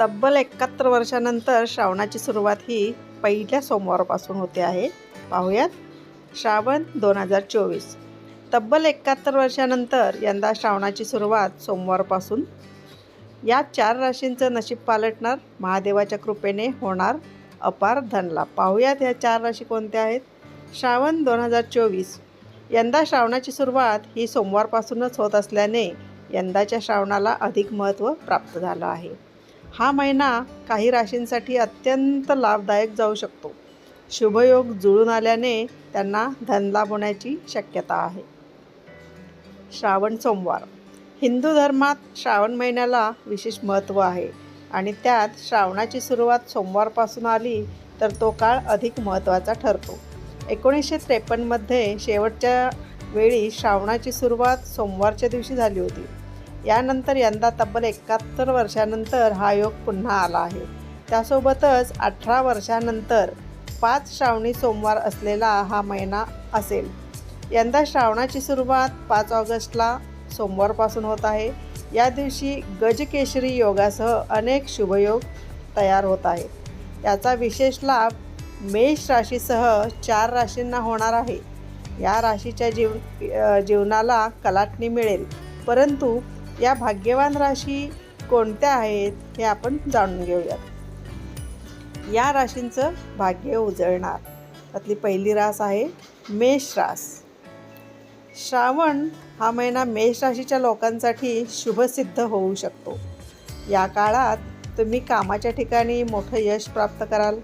तब्बल एकाहत्तर वर्षानंतर श्रावणाची सुरुवात ही पहिल्या सोमवारपासून होते आहे. पाहूयात. श्रावण दोन हजार चोवीस. तब्बल एकाहत्तर वर्षानंतर यंदा श्रावणाची सुरुवात सोमवारपासून. या चार राशींचं नशीब पालटणार महादेवाच्या कृपेने होणार अपार धनलाभ. पाहूयात ह्या चार राशी कोणत्या आहेत? श्रावण दोन हजार चोवीस. यंदा श्रावणाची सुरुवात ही सोमवारपासूनच होत असल्याने यंदाच्या श्रावणाला अधिक महत्त्व प्राप्त झालं आहे. हा महिना काही राशींसाठी अत्यंत लाभदायक जाऊ शकतो. शुभयोग जुळून आल्याने त्यांना धनलाभ होण्याची शक्यता आहे. श्रावण सोमवार. हिंदू धर्मात श्रावण महिन्याला विशेष महत्त्व आहे आणि त्यात श्रावणाची सुरुवात सोमवारपासून आली तर तो काळ अधिक महत्त्वाचा ठरतो. एकोणीसशे त्रेपन्नमध्ये शेवटच्या वेळी श्रावणाची सुरुवात सोमवारच्या दिवशी झाली होती. यानंतर यंदा तब्बल एकाहत्तर वर्षानंतर हा योग पुन्हा आला आहे. त्यासोबतच अठरा वर्षानंतर पाच श्रावणी सोमवार असलेला हा महिना असेल. यंदा श्रावणाची सुरुवात पाच ऑगस्टला सोमवारपासून होत आहे. या दिवशी गजकेशरी योगासह अनेक शुभयोग तयार होत आहेत. याचा विशेष लाभ मेष राशीसह चार राशींना होणार आहे. या राशीच्या जीव जीवनाला कलाटणी मिळेल. परंतु या भाग्यवान राशी कोणत्या आहेत हे आपण जाणून घेऊयात. या राशींचं भाग्य उजळणार. त्यातली पहिली रास आहे मेष रास. श्रावण हा महिना मेष राशीच्या लोकांसाठी शुभसिद्ध होऊ शकतो. या काळात तुम्ही कामाच्या ठिकाणी मोठं यश प्राप्त कराल.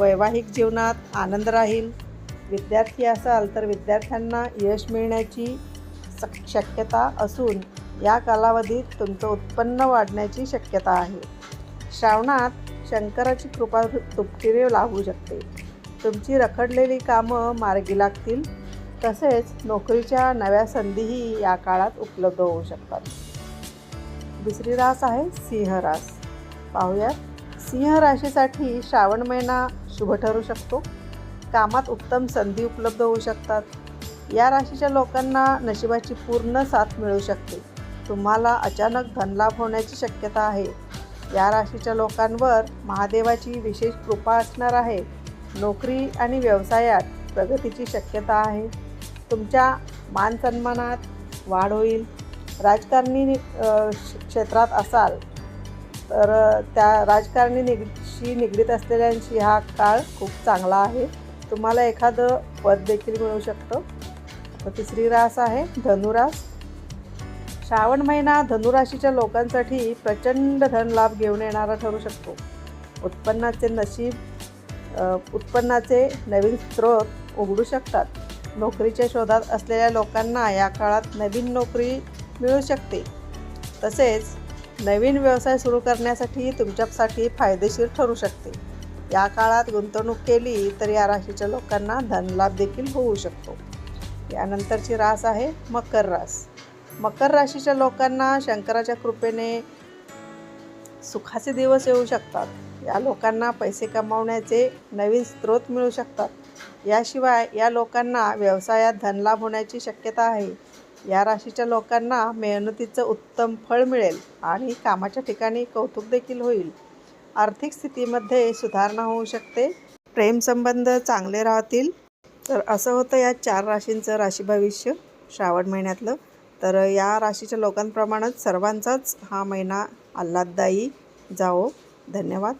वैवाहिक जीवनात आनंद राहील. विद्यार्थी असाल तर विद्यार्थ्यांना यश मिळण्याची सक शक्यता असून या कालावधीत तुमचं उत्पन्न वाढण्याची शक्यता आहे. श्रावणात शंकराची कृपा दुपटीने लाभू शकते. तुमची रखडलेली कामं मार्गी लागतील. तसेच नोकरीच्या नव्या संधीही या काळात उपलब्ध होऊ शकतात. दुसरी रास आहे सिंह रास. पाहूयात. सिंह राशीसाठी श्रावण महिना शुभ ठरू शकतो. कामात उत्तम संधी उपलब्ध होऊ शकतात. या राशीच्या लोकांना नशिबाची पूर्ण साथ मिळू शकते. तुम्हाला अचानक धनलाभ होण्याची शक्यता आहे. या राशीच्या लोकांवर महादेवाची विशेष कृपा असणार आहे. नोकरी आणि व्यवसायात प्रगतीची शक्यता आहे. तुमच्या मानसन्मानात वाढ होईल. राजकारणी क्षेत्रात असाल तर त्या राजकारणी निगशी निगडीत असलेल्यांशी हा काळ खूप चांगला आहे. तुम्हाला एखादं पद देखील मिळू शकतं. तर तिसरी रास आहे धनुरास. श्रावण महिना धनुराशीच्या लोकांसाठी प्रचंड धनलाभ घेऊन येणारा ठरू शकतो. उत्पन्नाचे नशीब उत्पन्नाचे नवीन स्रोत उघडू शकतात. नोकरीच्या शोधात असलेल्या लोकांना या काळात नवीन नोकरी मिळू शकते. तसेच नवीन व्यवसाय सुरू करण्यासाठी तुमच्यासाठी फायदेशीर ठरू शकते. या काळात गुंतवणूक केली तर या राशीच्या लोकांना धनलाभ देखील होऊ शकतो. यानंतरची रास आहे मकर रास. मकर राशीच्या लोकांना शंकराच्या कृपेने सुखाचे दिवस येऊ शकतात. या लोकांना पैसे कमावण्याचे नवीन स्रोत मिळू शकतात. याशिवाय या लोकांना व्यवसायात धनलाभ होण्याची शक्यता आहे. या राशीच्या लोकांना मेहनतीचं उत्तम फळ मिळेल आणि कामाच्या ठिकाणी कौतुक देखील होईल. आर्थिक स्थितीमध्ये सुधारणा होऊ शकते. प्रेमसंबंध चांगले राहतील. तर असं होतं या चार राशींचं राशी भविष्य श्रावण महिन्यातलं तर या राशीच्या लोकांप्रमाणेच सर्वांचाच हा महिना आल्हाददायी जाओ धन्यवाद.